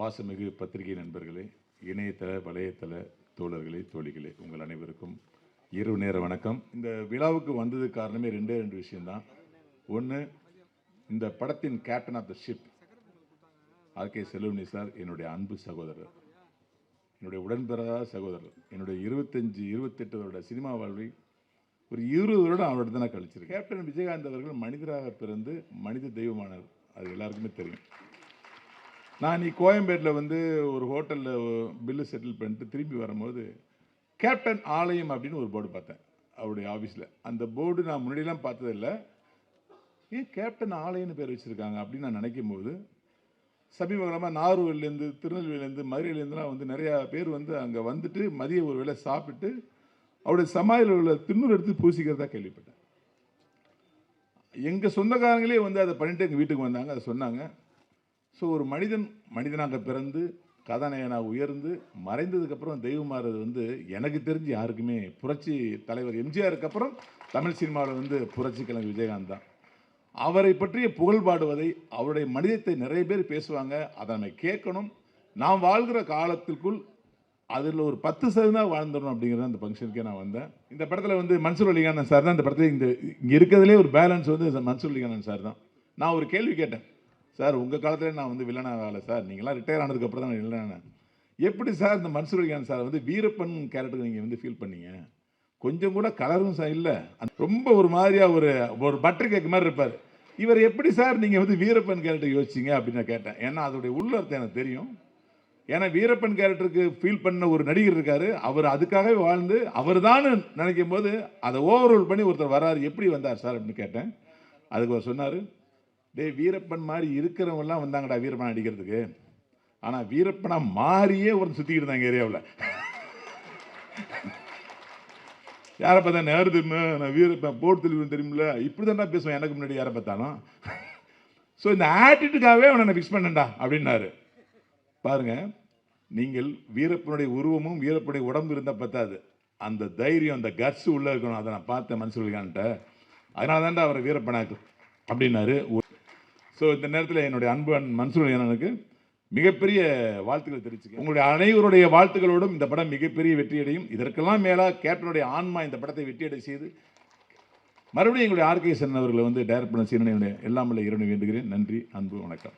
பாசமிகு பத்திரிகை நண்பர்களே இணையதள வலையதள தோழர்களே தோழிகளே உங்கள் அனைவருக்கும் இரவு நேர வணக்கம். இந்த விழாவுக்கு வந்தது காரணமே ரெண்டே ரெண்டு விஷயம்தான். ஒன்று இந்த படத்தின் captain of the ship R. K. Selvamani sir என்னுடைய அன்பு சகோதரர். என்னுடைய உடன்பிறகாத சகோதரர். என்னுடைய இருபத்தஞ்சி இருபத்தெட்டு வருட சினிமா வாழ்வை ஒரு இருபது வருடம் அவரோட தான் கழிச்சிருக்கேன். கேப்டன் விஜயகாந்த் அவர்கள் மனிதராக பிறந்து மனித தெய்வமானவர். அது எல்லாருக்குமே தெரியும். நான் நீ கோயம்பேட்டில் வந்து ஒரு ஹோட்டலில் பில்லு செட்டில் பண்ணிட்டு திரும்பி வரும்போது கேப்டன் ஆலயம் அப்படின்னு ஒரு போர்டு பார்த்தேன் அவருடைய ஆஃபீஸில். அந்த போர்டு நான் முன்னாடிலாம் பார்த்ததில்ல. ஏன் கேப்டன் ஆலயம்னு பேர் வச்சுருக்காங்க? அப்படின்னு நான் நினைக்கும் போது சமீப நாகர்கோவிலேருந்து திருநெல்வேலியிலேருந்து மதுரையிலேருந்துலாம் வந்து நிறையா பேர் வந்து அங்கே வந்துட்டு மதிய ஒரு வேளை சாப்பிட்டு அவருடைய சமாதியில் உள்ள திண்ணூர் எடுத்து பூசிக்கிறதா கேள்விப்பட்டேன். எங்கள் சொந்தக்காரங்களே வந்து அதை பண்ணிட்டு எங்கள் வீட்டுக்கு வந்தாங்க அதை சொன்னாங்க. ஸோ ஒரு மனிதன் மனிதனாக பிறந்து கதாநாயகனாக உயர்ந்து மறைந்ததுக்கப்புறம் தெய்வமாறது வந்து எனக்கு தெரிஞ்சு யாருக்குமே புரட்சி தலைவர் எம்ஜிஆருக்கு அப்புறம் தமிழ் சினிமாவில் வந்து புரட்சி கலைஞர் விஜயகாந்த் தான். அவரை பற்றிய புகழ் பாடுவதை அவருடைய மனிதத்தை நிறைய பேர் பேசுவாங்க. அதை நம்ம கேட்கணும். நாம் வாழ்கிற காலத்திற்குள் அதில் ஒரு பத்து சதவீதம் வாழ்ந்துடணும் அப்படிங்கிறத அந்த ஃபங்க்ஷனுக்கே நான் வந்தேன். இந்த படத்தில் வந்து மன்சூர் அலிகானன் சார் தான் இந்த படத்தில் இந்த இங்கே இருக்கிறதுலே ஒரு பேலன்ஸ் வந்து மன்சூர் அலிகானன் சார் தான். நான் ஒரு கேள்வி கேட்டேன். சார் உங்கள் காலத்தில் நான் வந்து வில்லனாக ஆகலை சார். நீங்களாம் ரிட்டையர் ஆனதுக்கப்புறம் தான் நான் வில்லனானேன் எப்படி சார் இந்த மன்சூர் அலிகான் சார் வந்து வீரப்பன் கேரக்டர் நீங்கள் வந்து ஃபீல் பண்ணீங்க? கொஞ்சம் கூட கலரும் சார் இல்லை. ரொம்ப ஒரு மாதிரியாக ஒரு ஒரு பட்டர் கேக் மாதிரி இருப்பார். இவர் எப்படி சார் நீங்கள் வந்து வீரப்பன் கேரக்டர் யோசிச்சிங்க அப்படின்னு நான் கேட்டேன். ஏன்னா அதோடைய உள்ளர்த்தம் எனக்கு தெரியும். ஏன்னா வீரப்பன் கேரக்டருக்கு ஃபீல் பண்ண ஒரு நடிகர் இருக்காரு. அவர் அதுக்காகவே வாழ்ந்து அவர் தான் நினைக்கும் போது அதை ஓவர்ரோல் பண்ணி ஒருத்தர் வராரு. எப்படி வந்தார் சார் அப்படின்னு கேட்டேன். அதுக்கு அவர் சொன்னார் டேய் வீரப்பன் மாதிரி இருக்கிறவங்கலாம் வந்தாங்கடா வீரப்பன் அடிக்கிறதுக்கு. ஆனால் வீரப்பனா மாறியே ஒரு சுற்றிக்கிட்டு இருந்தாங்க ஏரியாவில். யாரை பார்த்தா நேரு தெரியுமா? நான் வீரப்பன் போட்டு தெரியும் தெரியுமில்ல? இப்படி தான்டா பேசுவேன். எனக்கு முன்னாடி யாரை பார்த்தாலும். ஸோ இந்த ஆட்டிட்டுக்காகவே அவனை நான் ஃபிக்ஸ் பண்ணேன்டா அப்படின்னாரு. பாருங்க நீங்கள் வீரப்பனுடைய உருவமும் வீரப்பனுடைய உடம்பு இருந்தால் பத்தாது. அந்த தைரியம் அந்த கட்ஸ் உள்ளே இருக்கணும். அதை நான் பார்த்தேன் மனசுலிகான்ட்ட அதனால தான்டா அவரை வீரப்பனாக்கு அப்படின்னாரு. ஸோ இந்த நேரத்தில் என்னுடைய அன்பு மன்சூர் எனக்கு மிகப்பெரிய வாழ்த்துக்களை தெரிவிச்சுக்க உங்களுடைய அனைவருடைய வாழ்த்துக்களோடும் இந்த படம் மிகப்பெரிய வெற்றியடையும். இதற்கெல்லாம் மேலாக கேப்டனுடைய ஆன்மா இந்த படத்தை வெற்றியடை செய்து மறுபடியும் எங்களுடைய ஆர்கே சென் அவர்களை வந்து டைரக்ட் பண்ண செய்யணும் எல்லாம் உள்ள வேண்டுகிறேன். நன்றி அன்பு வணக்கம்.